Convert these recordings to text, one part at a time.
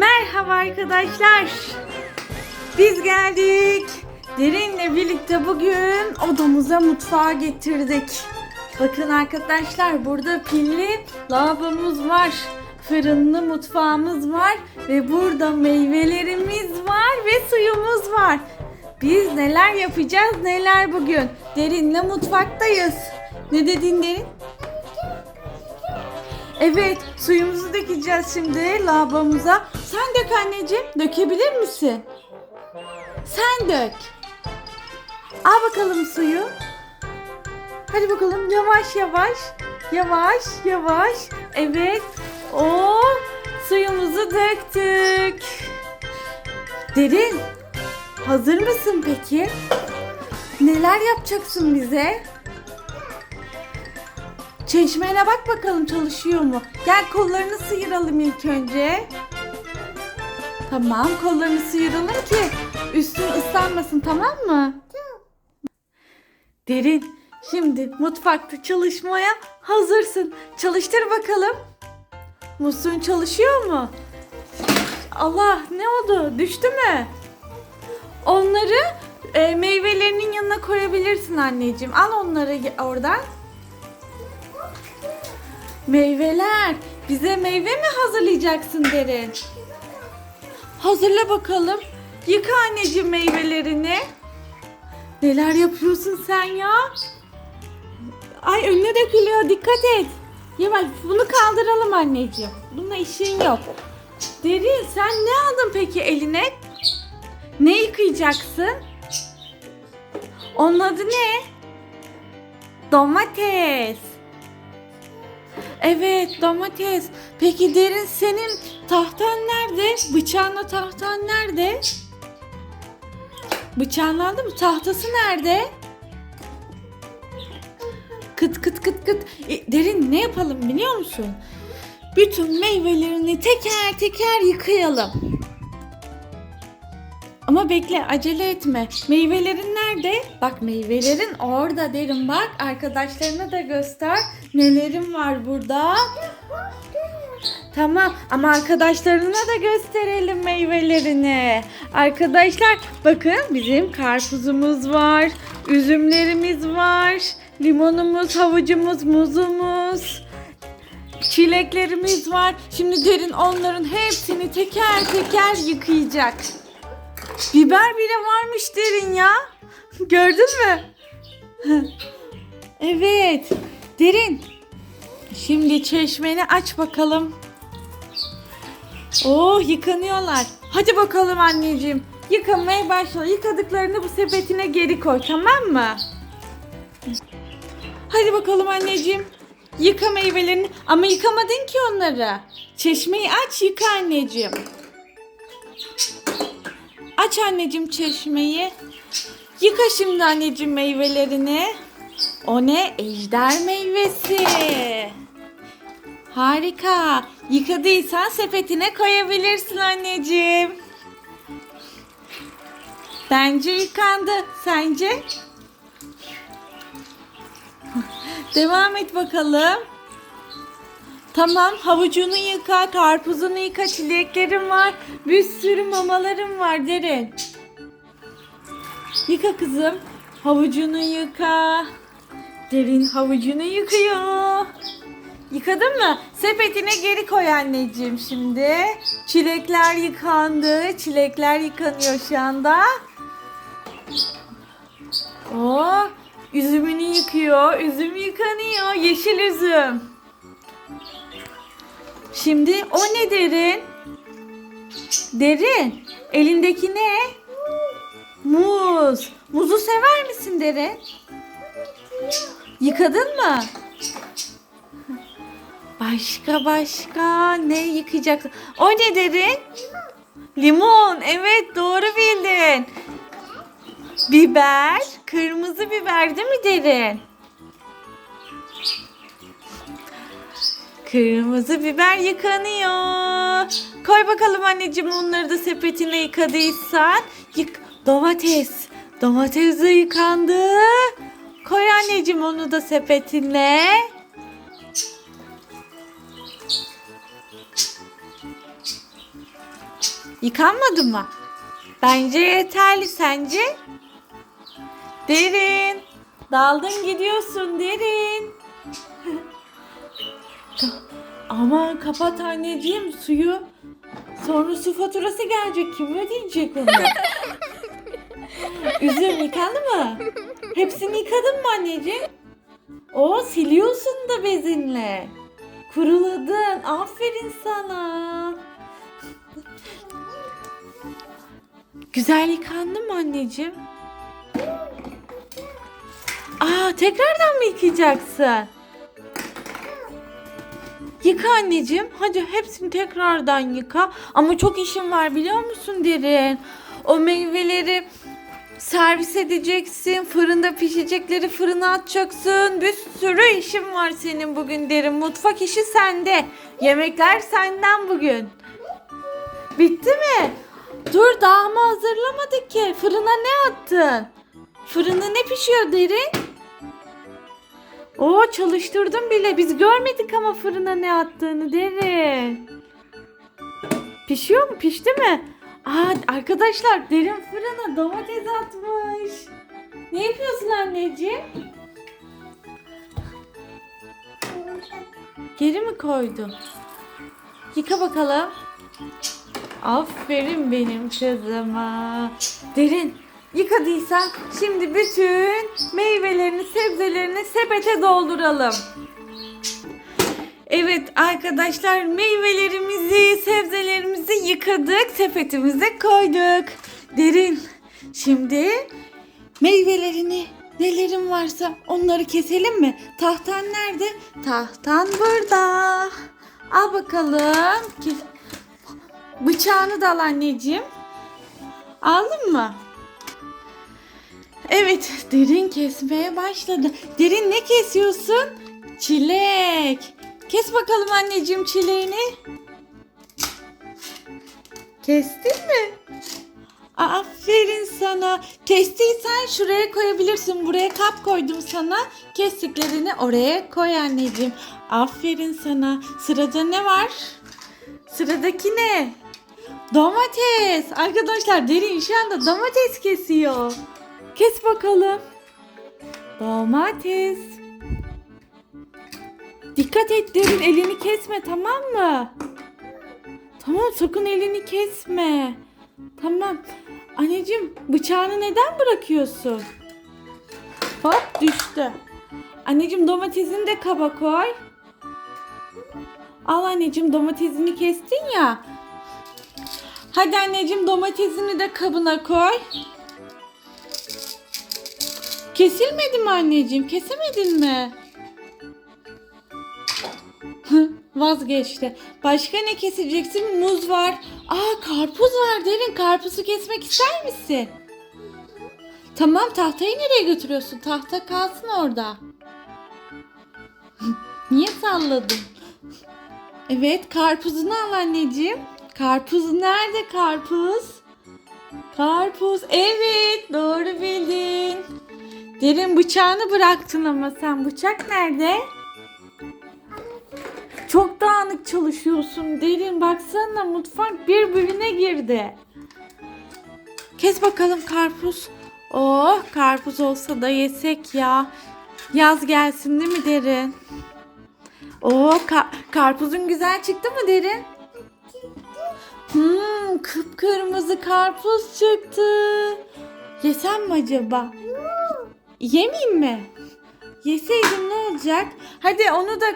Merhaba arkadaşlar. Biz geldik. Derin'le birlikte bugün odamıza mutfağa getirdik. Bakın arkadaşlar burada pilli lavabomuz var. Fırınlı mutfağımız var ve burada meyvelerimiz var ve suyumuz var. Biz neler yapacağız neler bugün. Derin'le mutfaktayız. Ne dedin Derin? Evet, suyumuzu dökeceğiz şimdi lavabomuza. Sen dök anneciğim. Dökebilir misin? Sen dök. Al bakalım suyu. Hadi bakalım yavaş yavaş. Yavaş yavaş. Evet. O suyumuzu döktük. Derin. Hazır mısın peki? Neler yapacaksın bize? Çeşmene bak bakalım çalışıyor mu? Gel kollarını sıyıralım ilk önce. Tamam kollarını sıyıralım ki üstün ıslanmasın tamam mı? Derin şimdi mutfakta çalışmaya hazırsın. Çalıştır bakalım. Musluğun çalışıyor mu? Allah ne oldu? Düştü mü? Onları e, meyvelerinin yanına koyabilirsin anneciğim. Al onları oradan. Meyveler. Bize meyve mi hazırlayacaksın Derin? Hazırla bakalım. Yıka anneciğim meyvelerini. Neler yapıyorsun sen ya? Ay önüne dökülüyor. Dikkat et. Yavaş bunu kaldıralım anneciğim. Bununla işin yok. Derin sen ne aldın peki eline? Ne yıkayacaksın? Onun adı ne? Domates. Evet domates. Peki derin senin tahtan nerede? Bıçağınla tahtan nerede? Bıçağın aldı mı? Tahtası nerede? Kıt kıt kıt kıt. E, derin ne yapalım biliyor musun? Bütün meyvelerini teker teker yıkayalım. Ama bekle acele etme. Meyvelerin nerede? Bak meyvelerin orada derin bak. Arkadaşlarına da göster. Nelerim var burada. Tamam ama arkadaşlarına da gösterelim meyvelerini. Arkadaşlar bakın bizim karpuzumuz var. Üzümlerimiz var. Limonumuz, havucumuz, muzumuz. Çileklerimiz var. Şimdi derin onların hepsini teker teker yıkayacak. Biber bile varmış derin ya. Gördün mü? evet. Derin. Şimdi çeşmeni aç bakalım. Oh yıkanıyorlar. Hadi bakalım anneciğim. Yıkamaya başla. Yıkadıklarını bu sepetine geri koy tamam mı? Hadi bakalım anneciğim. Yıka meyvelerini. Ama yıkamadın ki onları. Çeşmeyi aç yıka anneciğim. Aç anneciğim çeşmeyi. Yıka şimdi anneciğim meyvelerini. O ne? Ejder meyvesi. Harika. Yıkadıysan sepetine koyabilirsin anneciğim. Bence yıkandı. Sence? Devam et bakalım. Tamam havucunu yıka, karpuzunu yıka, çileklerim var. Bir sürü mamalarım var derin. Yıka kızım. Havucunu yıka. Derin havucunu yıkıyor. Yıkadın mı? Sepetine geri koy anneciğim şimdi. Çilekler yıkandı. Çilekler yıkanıyor şu anda. Oo, üzümünü yıkıyor. Üzüm yıkanıyor. Yeşil üzüm. Şimdi o ne derin? Derin. Elindeki ne? Muz. Muzu sever misin derin? Yıkadın mı? Başka başka ne yıkayacaksın? O ne derin? Limon. Evet doğru bildin. Biber. Kırmızı biber değil mi derin? Kırmızı biber yıkanıyor. Koy bakalım anneciğim onları da sepetine yıkadıysan. Yık domates. Domates de yıkandı. Koy anneciğim onu da sepetine. Yıkanmadı mı? Bence yeterli sence? Derin. Daldın gidiyorsun derin. Aman kapat anneciğim suyu. Sonra su faturası gelecek. Kim ödeyecek onu? Üzüm yıkandı mı? Hepsini yıkadın mı anneciğim? O siliyorsun da bezinle. Kuruladın. Aferin sana. Güzel yıkandın mı anneciğim? Aa tekrardan mı yıkayacaksın? Yıka anneciğim. Hadi hepsini tekrardan yıka. Ama çok işim var biliyor musun Derin? O meyveleri servis edeceksin. Fırında pişecekleri fırına atacaksın. Bir sürü işim var senin bugün Derin. Mutfak işi sende. Yemekler senden bugün. Bitti mi? Dur daha mı hazırlamadık ki? Fırına ne attın? Fırına ne pişiyor Derin? Oo çalıştırdım bile. Biz görmedik ama fırına ne attığını Derin. Pişiyor mu? Pişti mi? Aa arkadaşlar Derin fırına domates atmış. Ne yapıyorsun anneciğim? Geri mi koydun? Yıka bakalım. Aferin benim kızıma. Derin yıkadıysan şimdi bütün meyvelerini sebzelerini sepete dolduralım. Evet arkadaşlar meyvelerimizi sebzelerimizi yıkadık sepetimize koyduk. Derin şimdi meyvelerini nelerin varsa onları keselim mi? Tahtan nerede? Tahtan burada. Al bakalım. Bıçağını da al anneciğim. Aldın mı? Evet, derin kesmeye başladı. Derin ne kesiyorsun? Çilek. Kes bakalım anneciğim çileğini. Kestin mi? Aferin sana. Kestiysen şuraya koyabilirsin. Buraya kap koydum sana. Kestiklerini oraya koy anneciğim. Aferin sana. Sırada ne var? Sıradaki ne? Domates. Arkadaşlar derin şu anda domates kesiyor. Kes bakalım. Domates. Dikkat et derin elini kesme tamam mı? Tamam sakın elini kesme. Tamam. Anneciğim bıçağını neden bırakıyorsun? Hop düştü. Anneciğim domatesini de kaba koy. Al anneciğim domatesini kestin ya. Hadi anneciğim domatesini de kabına koy. Kesilmedi mi anneciğim? Kesemedin mi? Vazgeçti. Başka ne keseceksin? Muz var. Aa karpuz var derin. Karpuzu kesmek ister misin? Tamam tahtayı nereye götürüyorsun? Tahta kalsın orada. Niye salladın? Evet karpuzunu al anneciğim. Karpuz nerede karpuz? Karpuz evet doğru bildin. Derin bıçağını bıraktın ama sen bıçak nerede? Çok dağınık çalışıyorsun Derin baksana mutfak birbirine girdi. Kes bakalım karpuz. Oh karpuz olsa da yesek ya. Yaz gelsin değil mi Derin? Oo ka- karpuzun güzel çıktı mı Derin? Hmm, kıpkırmızı karpuz çıktı. Yesem mi acaba? Yemeyeyim mi? Yeseydim ne olacak? Hadi onu da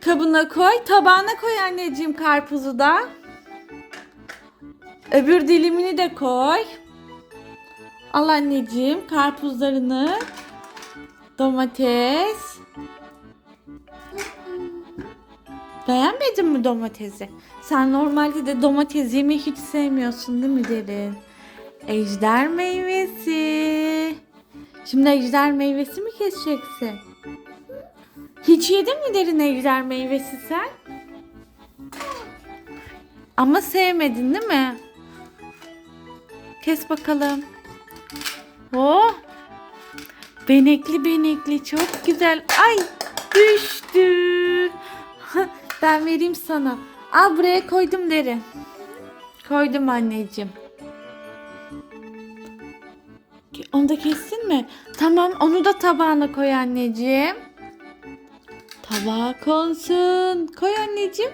kabına koy. Tabağına koy anneciğim karpuzu da. Öbür dilimini de koy. Al anneciğim karpuzlarını. Domates. Beğenmedin mi domatesi? Sen normalde de domates yemeyi hiç sevmiyorsun değil mi Derin? Ejder meyvesi. Şimdi ejder meyvesi mi keseceksin? Hiç yedin mi Derin ejder meyvesi sen? Ama sevmedin değil mi? Kes bakalım. Oh! Benekli benekli çok güzel. Ay düştü. Ben vereyim sana. Al buraya koydum derin. Koydum anneciğim. Onu da kestin mi? Tamam onu da tabağına koy anneciğim. Tabağa konsun. Koy anneciğim.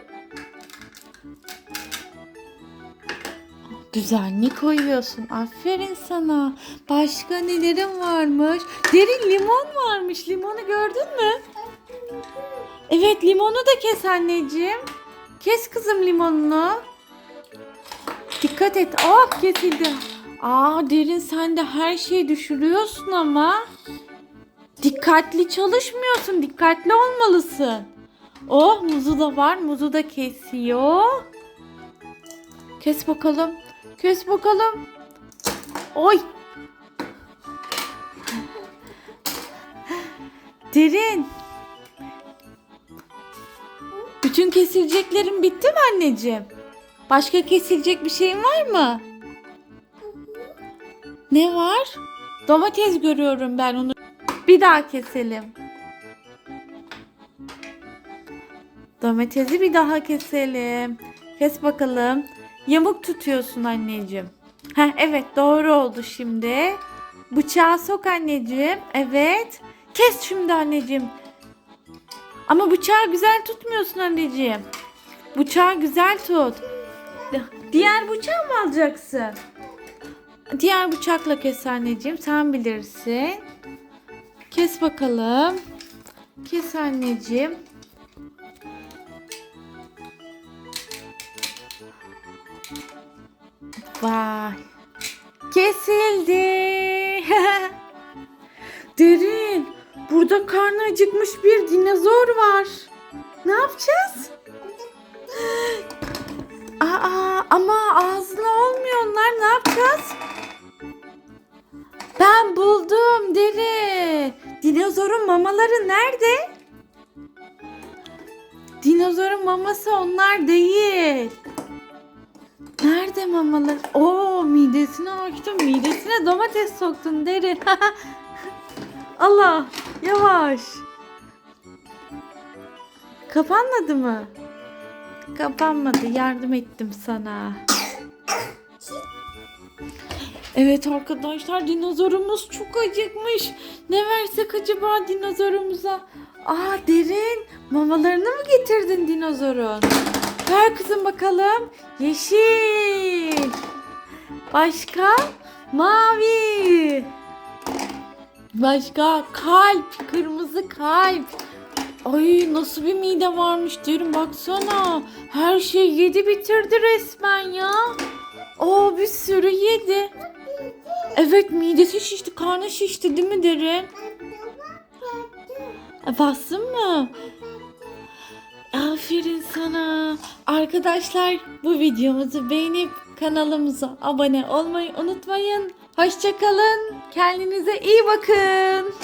Düzenli koyuyorsun. Aferin sana. Başka nelerin varmış? Derin limon varmış. Limonu gördün mü? Evet limonu da kes anneciğim. Kes kızım limonunu. Dikkat et. Oh kesildi. Aa derin sen de her şeyi düşürüyorsun ama. Dikkatli çalışmıyorsun. Dikkatli olmalısın. Oh muzu da var. Muzu da kesiyor. Kes bakalım. Kes bakalım. Oy. Derin. Bütün kesileceklerin bitti mi anneciğim? Başka kesilecek bir şeyin var mı? Ne var? Domates görüyorum ben onu. Bir daha keselim. Domatesi bir daha keselim. Kes bakalım. Yamuk tutuyorsun anneciğim. Heh, evet doğru oldu şimdi. Bıçağı sok anneciğim. Evet. Kes şimdi anneciğim. Ama bıçağı güzel tutmuyorsun anneciğim. Bıçağı güzel tut. Diğer bıçağı mı alacaksın? Diğer bıçakla kes anneciğim. Sen bilirsin. Kes bakalım. Kes anneciğim. Vay. Kesildi. Derin. Burada karnı acıkmış bir dinozor var. Dinozorun mamaları nerede? Dinozorun maması onlar değil. Nerede mamalar? Oo midesine açtım. Midesine domates soktun Deri. Allah yavaş. Kapanmadı mı? Kapanmadı. Yardım ettim sana. Evet arkadaşlar dinozorumuz çok acıkmış. Ne versek acaba dinozorumuza? Aa derin mamalarını mı getirdin dinozorun? Ver kızım bakalım. Yeşil. Başka? Mavi. Başka? Kalp. Kırmızı kalp. Ay nasıl bir mide varmış derim baksana. Her şeyi yedi bitirdi resmen ya. Oo bir sürü yedi. Evet midesi şişti, karnı şişti değil mi derin? E, Bassın mı? Aferin sana. Arkadaşlar bu videomuzu beğenip kanalımıza abone olmayı unutmayın. Hoşçakalın. Kendinize iyi bakın.